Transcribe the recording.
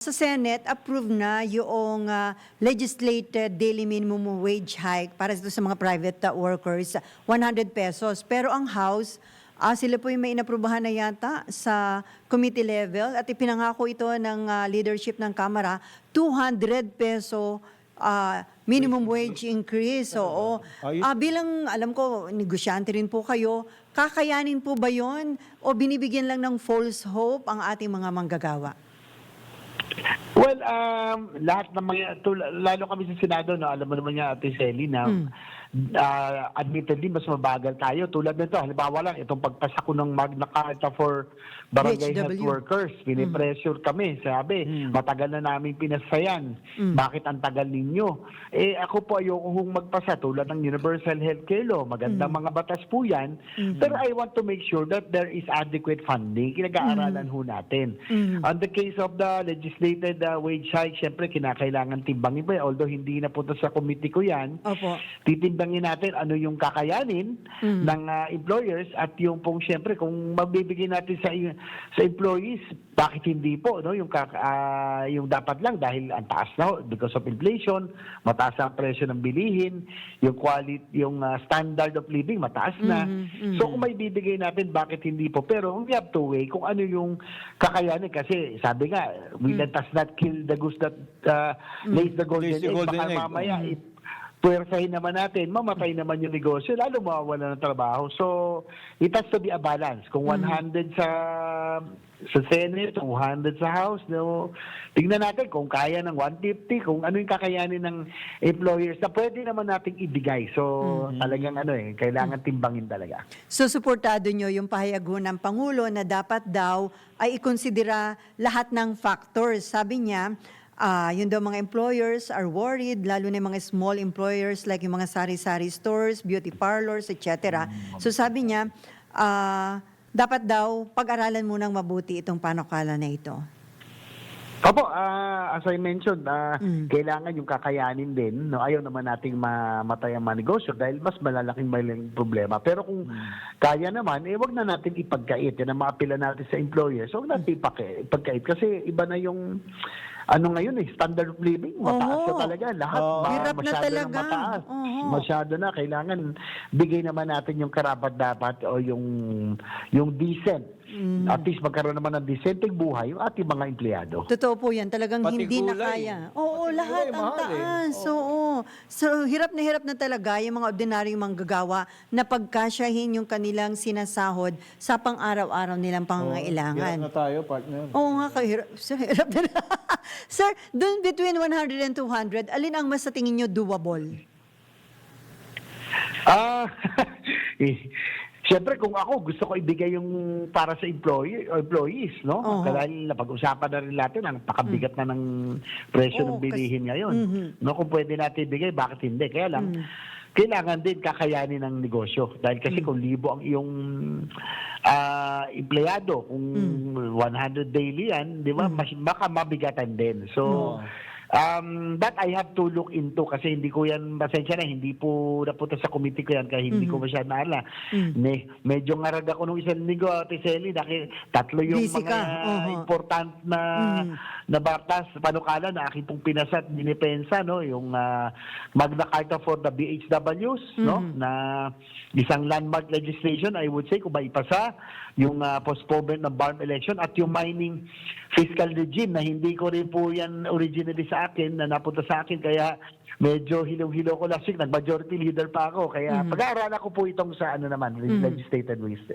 Sa Senate, approved na yung ah, legislated daily minimum wage hike para ito sa mga private ah, workers, 100 pesos. Pero ang House, ah, sila po yung may inaprubahan na yata sa committee level at ipinangako ito ng ah, leadership ng Kamara, 200 peso ah, minimum wage increase. Oo. Ah, bilang, alam ko, negosyante rin po kayo, kakayanin po ba yon o binibigyan lang ng false hope ang ating mga manggagawa? Well, um, lahat ng mga, lalo kami sa Senado, no, alam mo naman nga, Ate Selly, na uh, admittedly, mas mabagal tayo. Tulad nito, halimbawa lang, itong pagpasa ko ng Magna Carta for Barangay Health BHW. Workers, pinipressure kami, sabi, matagal na namin pinasayan. Bakit ang tagal ninyo? Eh, ako po ayoko hong magpasa tulad ng Universal Healthcare Law. Magandang mga batas po yan. Pero I want to make sure that there is adequate funding. Kinag-aaralan ho natin. On the case of the legislated uh, wage hike, syempre kinakailangan timbangin pa. Although hindi na punta sa committee ko yan, Opo. titimbangin natin ano yung kakayanin ng uh, employers at yung pong syempre kung mabibigay natin sa sa employees bakit hindi po no? Yung kaka, ah, yung dapat lang dahil ang taas na ho, because of inflation mataas ang presyo ng bilihin yung quality yung ah, standard of living mataas na. So kung may bibigay natin bakit hindi po? Pero we have to weigh kung ano yung kakayanin kasi sabi nga we let us not kill the goose that uh, lays the golden Lays the egg. golden baka egg. mamaya it- puwersahin naman natin, mamatay naman yung negosyo, lalo mawawala ng trabaho. So, it has to be a balance. Kung 100 sa sa Senate, 200 sa House, no, tingnan natin kung kaya ng 150, kung ano yung kakayanin ng employers na pwede naman nating ibigay. So, talagang ano eh, kailangan timbangin talaga. So, suportado nyo yung pahayag ho ng Pangulo na dapat daw ay ikonsidera lahat ng factors. Sabi niya, ah yun daw mga employers are worried, lalo na yung mga small employers like yung mga sari-sari stores, beauty parlors, etc. So, sabi niya, ah, dapat daw pag-aralan munang mabuti itong panukala na ito. Opo, ah, as I mentioned, ah, Mm. kailangan yung kakayanin din. No? Ayaw naman nating mamatay ang mga negosyo dahil mas malalaking malaking problema. Pero kung kaya naman, eh wag na natin ipagkait. Yan ang maapila natin sa employers. Huwag natin ipagkait kasi iba na yung ano ngayon eh, standard of living. Mataas na talaga. Lahat Oo. ma- Hirap na masyado talaga. mataas. Oo. Masyado na. Kailangan bigay naman natin yung karapat-dapat o yung, yung decent. Mm. At least magkaroon naman ng decenteng buhay yung ating mga empleyado. Totoo po yan. Talagang Pati hindi na gulay. kaya. Oo, Pati lahat gulay, ang mahal eh. taas. Oo. So, hirap na hirap na talaga yung mga ordinaryong manggagawa na pagkasyahin yung kanilang sinasahod sa pang-araw-araw nilang Hirap pangangailangan. na tayo, partner. Oo nga, kahirap. Sir, hirap na Sir, dun between 100 and 200, alin ang mas sa tingin nyo doable? Ah, eh, Siyempre kung ako gusto ko ibigay yung para sa employee employees, no? Oo. Dahil napag-usapan na rin natin ang pakabigat na ng presyo Oo, ng bilihin ngayon. Mhm. No, kung pwede natin ibigay, bakit hindi? Kaya lang kailangan din kakayanin ng negosyo. Dahil kasi kung libo ang iyong ah, empleyado, kung 100 daily yan, di ba, mas, baka mabigatan din. So, Um, that I have to look into kasi hindi ko yan, pasensya na, hindi po napunta sa committee ko yan kaya hindi ko masyadong naala. Ne, medyo ngarag ako nung isang linggo, Ate Selly, dahil tatlo yung Busy mga. Oho. important na na batas, panukala na aking pong pinasat, dinipensa, no, yung ah, Magna Carta for the BHWs, no, na isang landmark legislation, I would say, kung maipasa, yung ah, postponement ng farm election at yung mining fiscal regime na hindi ko rin po yan originally sa akin, na napunta sa akin, kaya medyo hilaw-hilaw ko last week, nag-majority leader pa ako, kaya pag-aaralan ko po itong sa ano naman, legislated waste.